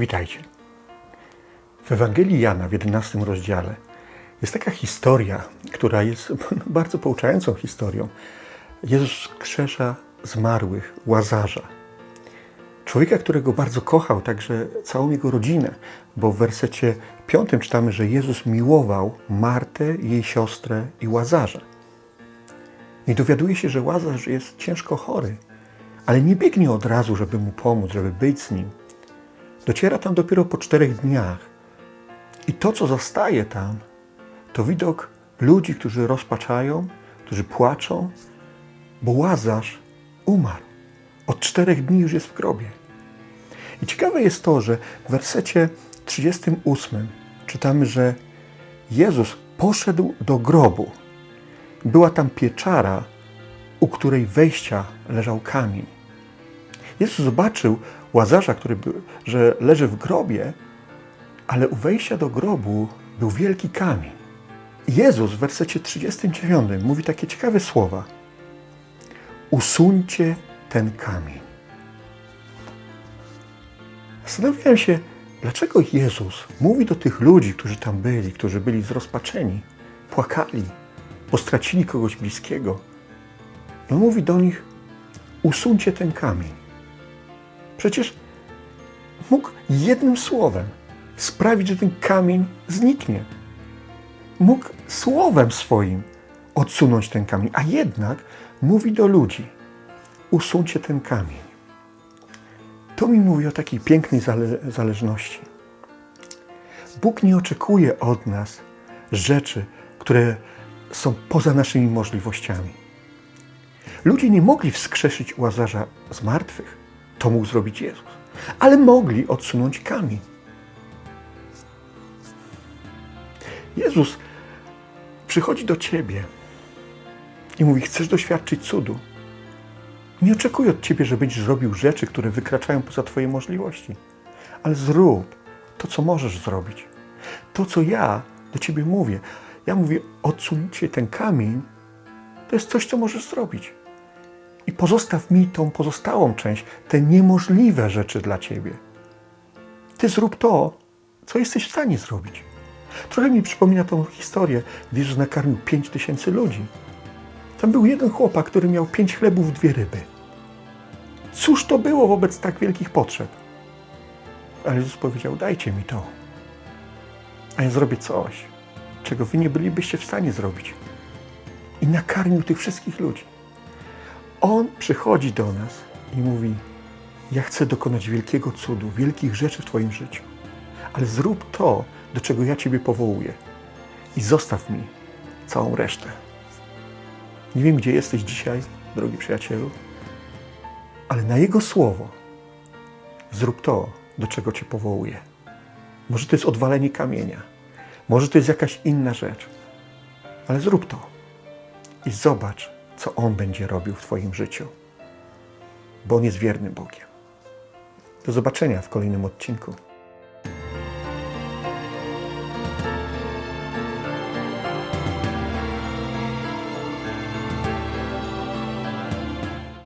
Witajcie. W Ewangelii Jana w 11 rozdziale jest taka historia, która jest bardzo pouczającą historią. Jezus krzesza zmarłych, łazarza. Człowieka, którego bardzo kochał, także całą jego rodzinę, bo w wersecie 5 czytamy, że Jezus miłował Martę, jej siostrę i łazarza. I dowiaduje się, że łazarz jest ciężko chory, ale nie biegnie od razu, żeby mu pomóc, żeby być z nim. Dociera tam dopiero po czterech dniach. I to, co zostaje tam, to widok ludzi, którzy rozpaczają, którzy płaczą, bo Łazarz umarł. Od czterech dni już jest w grobie. I ciekawe jest to, że w wersecie 38 czytamy, że Jezus poszedł do grobu. Była tam pieczara, u której wejścia leżał kamień. Jezus zobaczył Łazarza, który że leży w grobie, ale u wejścia do grobu był wielki kamień. Jezus w wersecie 39 mówi takie ciekawe słowa. Usuńcie ten kamień. Zastanawiałem się, dlaczego Jezus mówi do tych ludzi, którzy tam byli, którzy byli zrozpaczeni, płakali, bo stracili kogoś bliskiego. On mówi do nich, usuńcie ten kamień. Przecież mógł jednym słowem sprawić, że ten kamień zniknie. Mógł słowem swoim odsunąć ten kamień, a jednak mówi do ludzi: usuńcie ten kamień. To mi mówi o takiej pięknej zale zależności. Bóg nie oczekuje od nas rzeczy, które są poza naszymi możliwościami. Ludzie nie mogli wskrzeszyć Łazarza z martwych. To mógł zrobić Jezus. Ale mogli odsunąć kamień. Jezus przychodzi do ciebie i mówi: Chcesz doświadczyć cudu? Nie oczekuje od ciebie, że będziesz robił rzeczy, które wykraczają poza Twoje możliwości, ale zrób to, co możesz zrobić. To, co ja do ciebie mówię. Ja mówię: odsuńcie ten kamień, to jest coś, co możesz zrobić. Pozostaw mi tą pozostałą część, te niemożliwe rzeczy dla ciebie. Ty zrób to, co jesteś w stanie zrobić. Trochę mi przypomina tą historię, gdy Jezus nakarmił pięć tysięcy ludzi. Tam był jeden chłopak, który miał pięć chlebów, dwie ryby. Cóż to było wobec tak wielkich potrzeb? Ale Jezus powiedział: Dajcie mi to, a ja zrobię coś, czego wy nie bylibyście w stanie zrobić. I nakarmił tych wszystkich ludzi. On przychodzi do nas i mówi: Ja chcę dokonać wielkiego cudu, wielkich rzeczy w Twoim życiu, ale zrób to, do czego ja Ciebie powołuję. I zostaw mi całą resztę. Nie wiem, gdzie jesteś dzisiaj, drogi przyjacielu, ale na Jego słowo zrób to, do czego Cię powołuje. Może to jest odwalenie kamienia, może to jest jakaś inna rzecz, ale zrób to i zobacz, co On będzie robił w Twoim życiu, bo On jest wiernym Bogiem. Do zobaczenia w kolejnym odcinku.